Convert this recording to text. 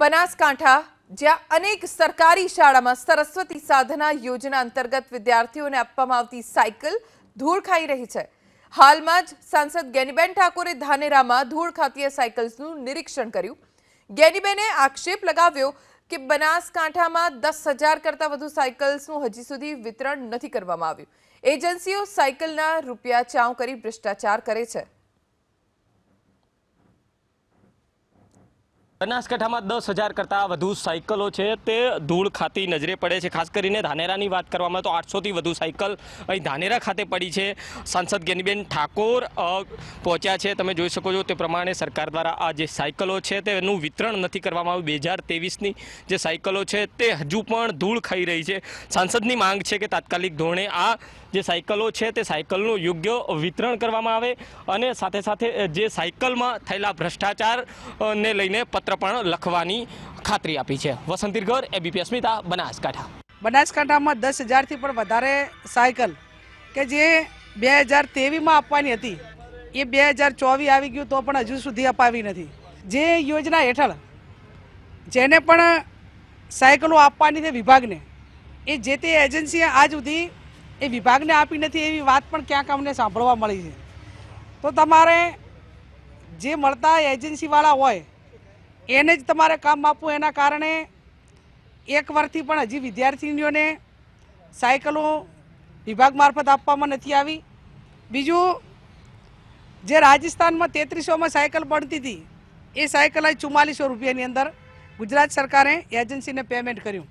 બનાસકાંઠા, જ્યાં અનેક સરકારી શાળામાં સરસ્વતી સાધના યોજના અંતર્ગત વિદ્યાર્થીઓને આપવામાં આવતી સાયકલ ધૂળ ખાઈ રહી છે. હાલમાં જ સાંસદ ગેનીબેન ઠાકોરે ધાનેરામાં ધૂળ ખાતી સાયકલ્સનું નિરીક્ષણ કર્યું. ગેનીબેને આક્ષેપ લગાવ્યો કે બનાસકાંઠામાં દસ હજાર કરતાં વધુ સાયકલ્સનું હજી સુધી વિતરણ નથી કરવામાં આવ્યું. એજન્સીઓ સાયકલના રૂપિયા ચાઉ કરી ભ્રષ્ટાચાર કરે છે. બનાસકાંઠામાં દસ હજાર કરતાં વધુ સાયકલો છે તે ધૂળ ખાતી નજરે પડે છે. ખાસ કરીને ધાનેરાની વાત કરવામાં તો આઠસોથી વધુ સાયકલ અહીં ધાનેરા ખાતે પડી છે. સાંસદ ગેનીબેન ઠાકોર પહોંચ્યા છે. તમે જોઈ શકો છો તે પ્રમાણે સરકાર દ્વારા આ જે સાયકલો છે તેનું વિતરણ નથી કરવામાં આવ્યું. બે હજાર તેવીસની જે સાયકલો છે તે હજુ પણ ધૂળ ખાઈ રહી છે. સાંસદની માંગ છે કે તાત્કાલિક ધોરણે આ જે સાયકલો છે તે સાયકલનું યોગ્ય વિતરણ કરવામાં આવે અને સાથે સાથે જે સાયકલમાં થયેલા ભ્રષ્ટાચારને લઈને પત્ર પણ લખવાની ખાતરી આપી છે. વસંતીરગર એબીપી અસ્મિતા, બનાસકાંઠા. બનાસકાંઠામાં દસ હજારથી પણ વધારે સાયકલ કે જે બે હજાર તેવીસમાં આપવાની હતી, એ બે હજાર ચોવીસ આવી ગયું તો પણ હજુ સુધી અપાવી નથી. જે યોજના હેઠળ જેને પણ સાયકલો આપવાની છે વિભાગને, એ જે તે એજન્સીએ આજ સુધી એ વિભાગને આપી નથી એવી વાત પણ ક્યાંક અમને સાંભળવા મળી છે. તો તમારે જે મળતા એજન્સીવાળા હોય એને જ તમારે કામ આપવું એના કારણે એક વર્ષથી પણ હજી વિદ્યાર્થીનીઓને સાયકલો વિભાગ મારફત આપવામાં નથી આવી. બીજું, જે રાજસ્થાનમાં તેત્રીસોમાં સાયકલ પડતી હતી, એ સાયકલ આજ ચુમ્માલીસો રૂપિયાની અંદર ગુજરાત સરકારે એજન્સીને પેમેન્ટ કર્યું.